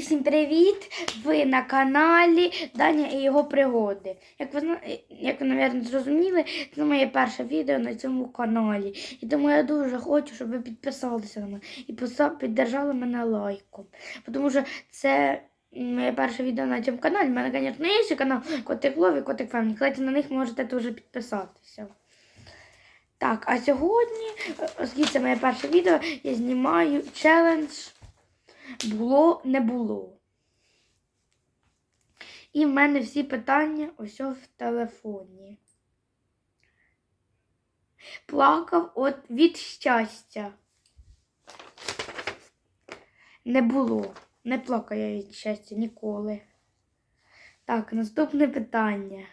Всім привіт! Ви на каналі Даня і його пригоди. Як ви зна- як ви, мабуть, зрозуміли, це моє перше відео на цьому каналі. І тому я дуже хочу, щоб ви підписалися на мене і піддержали мене лайком. Тому що це моє перше відео на цьому каналі. У мене, звісно, є ще канал Котик Лов і Котик Фемні. Кстати, на них можете теж підписатися. Так, а сьогодні, е, оскільки це моє перше відео, я знімаю челендж було, не було. І в мене всі питання ось в телефоні. Плакав от від щастя. Не було. Не плакав я від щастя ніколи. Так, наступне питання.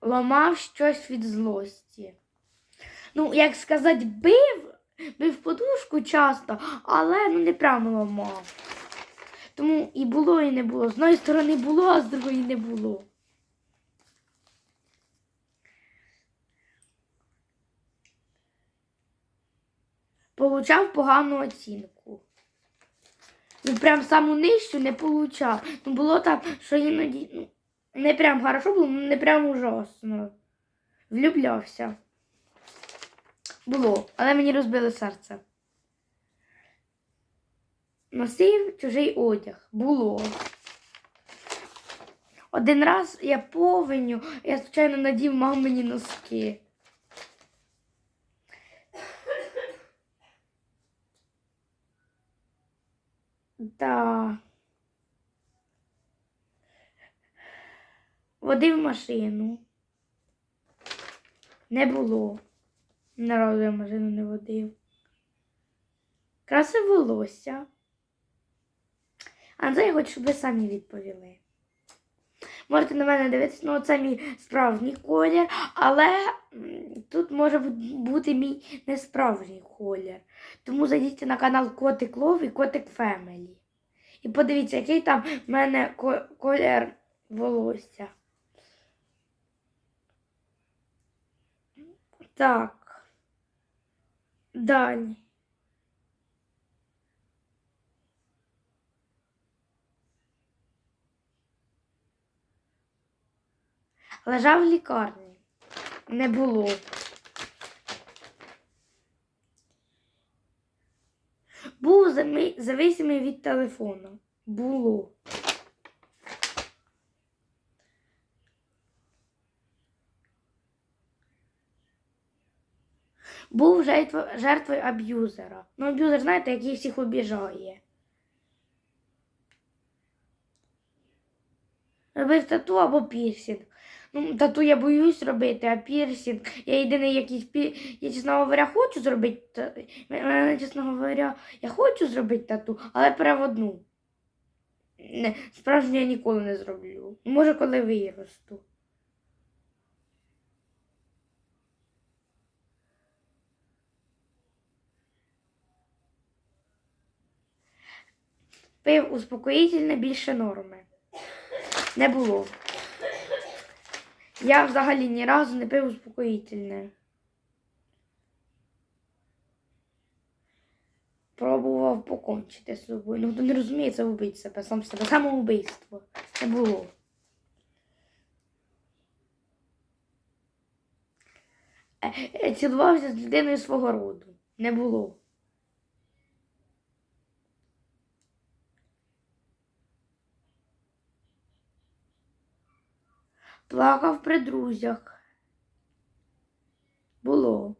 Ламав щось від злості. Ну, як сказати, бив, бив подушку часто, але ну не прямо ламав. Тому і було, і не було. З одної сторони було, а з другої не було. Получав погану оцінку. Ну, прям саму нижчу не получав. Ну, було так, що іноді ну, не прям хорошо було, ну, не прям ужасно. Влюблявся. Було, але мені розбили серце. Носив чужий одяг. Було. Один раз я повеню, я звичайно надів мамині носки. Да. Водив машину. Не було. Ні разу я машину не водив. Красив волосся. А це я хочу, щоб ви самі відповіли. Можете на мене дивитися, ну це мій справжній колір, але тут може бути мій несправжній колір. Тому зайдіть на канал Котик Лов і Котик Фемелі. І подивіться, який там в мене колір волосся. Так. Далі. Лежав в лікарні. Не було. Був зависимий від телефону. Було. Був жертвою аб'юзера. Ну, аб'юзер, знаєте, який всіх обіжає. Робив тату або пірсінг. Ну, тату я боюсь робити, а пірсінг. Я єдиний якийсь пі... Я, чесно говоря, хочу зробити. чесно говоря, я хочу зробити тату, але переводну. Не, справжню я ніколи не зроблю. Може, коли виросту. Пив успокоїтельне більше норми. Не було. Я взагалі ні разу не пив успокоїтельне. Пробував покончити з собою. Ну, хто не розуміє, це вбити себе, сам себе. Самоубийство. Не було. Е, е, Цілувався з людиною свого роду. Не було. Плакав при друзях. Було.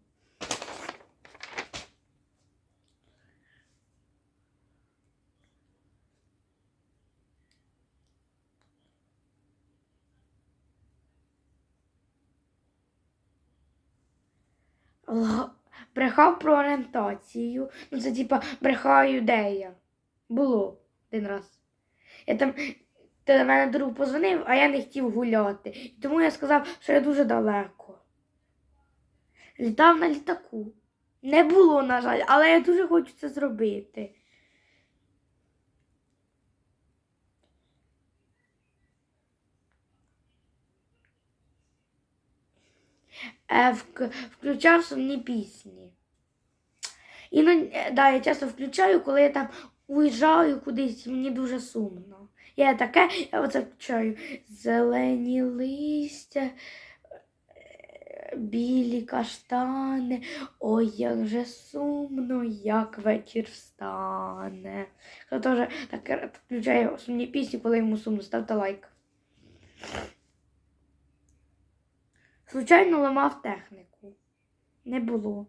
Брехав про орієнтацію. Ну, це типа брехаю, де я. Було один раз. Я там до мене друг позвонив, а я не хотів гуляти. Тому я сказав, що я дуже далеко. Літав на літаку. Не було, на жаль, але я дуже хочу це зробити. Е, включав сумні пісні. І е, да, я часто включаю, коли я там уїжджаю кудись, мені дуже сумно. Я таке, я оце включаю. Зелені листя, білі каштани, ой, як же сумно, як вечір встане. Хто теж так включає сумні пісні, коли йому сумно, ставте лайк. Случайно ламав техніку. Не було.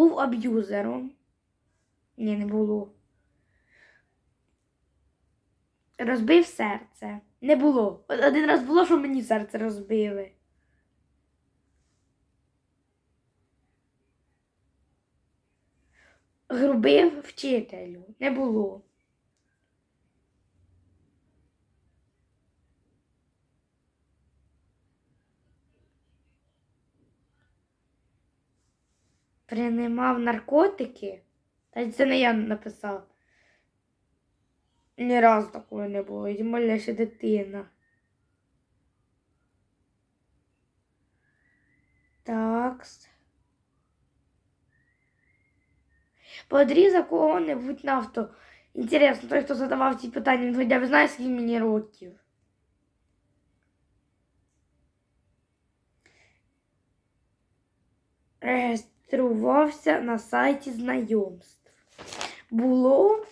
Був аб'юзером. Ні, не було. Розбив серце. Не було. Один раз було, що мені серце розбили. Грубив вчителю. Не було. Принимав наркотики. Та це не я написав. Ні разу такого не було. І тим ще дитина. Такс. Подрізав кого-небудь на авто. Інтересно, той, хто задавав ці питання, він хоча б знає, скільки мені років. Реєструвався на сайті знайомств. Було,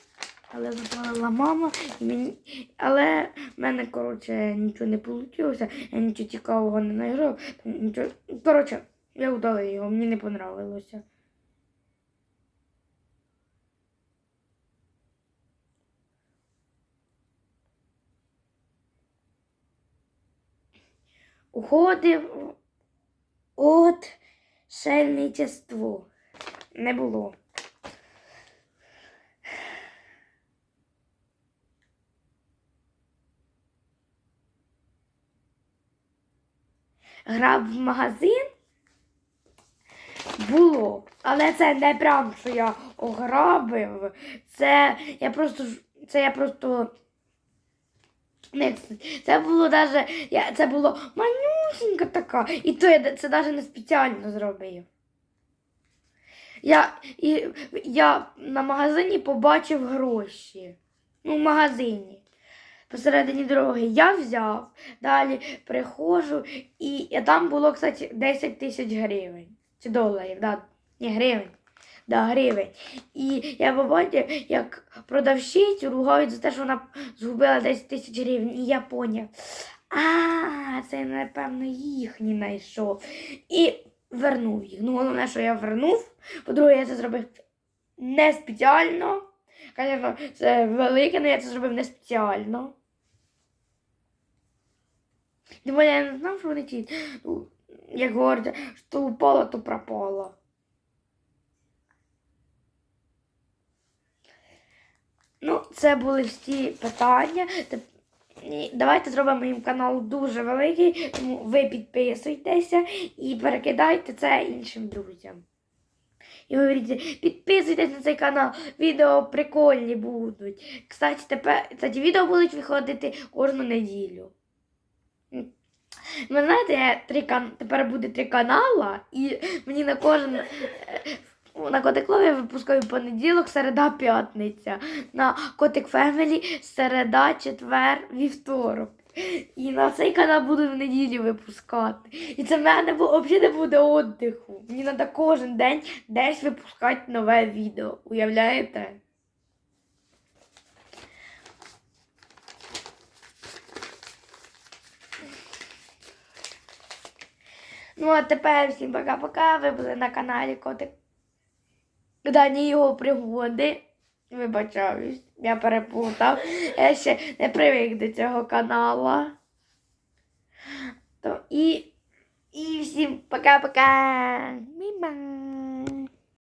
але запалила мама, і мені... але в мене, коротше, нічого не вийшло, я нічого цікавого не знайшов. Нічого... Коротше, я удалила його, мені не понравилося. Уходив от шельничество. Не було. Грав в магазин було, але це не прям, що я ограбив. Це я просто це я просто. Не, це було даже, я, це було манюсінька така, і то я це навіть не спеціально зробив. Я, і, я на магазині побачив гроші. Ну, в магазині. Посередині дороги я взяв, далі приходжу, і, і там було, кстати, 10 тисяч гривень. Чи доларів, да. Ні, гривень. Да, гривень. І я побачив, як продавщицю ругають за те, що вона згубила 10 тисяч гривень. І я поняв. А, це, напевно, їхній знайшов. І вернув їх. Ну, головне, що я вернув. По-друге, я це зробив не спеціально. Звісно, це велике, але я це зробив не спеціально. Думаю, я не знав, що вони ті. Ну, як говорять, що упало, то пропало. Ну, це були всі питання. Давайте зробимо їм канал дуже великий, тому ви підписуйтеся і перекидайте це іншим друзям. І говоріть, підписуйтесь на цей канал, відео прикольні будуть. Кстати, тепер кстати, відео будуть виходити кожну неділю. Ви знаєте, три кан... тепер буде три канала, і мені на кожен. На Котик Лов я випускаю понеділок, середа, п'ятниця. На Котик Фемелі середа, четвер, вівторок. І на цей канал буду в неділю випускати. І це в мене взагалі не буде віддиху. Мені треба кожен день десь випускати нове відео. Уявляєте? Ну, а тепер всім пока-пока. Ви були на каналі Котик. Дані його пригоди. Вибачаюсь, я переплутав. Я ще не привик до цього каналу. То і, і всім пока-пока. Мі-ма.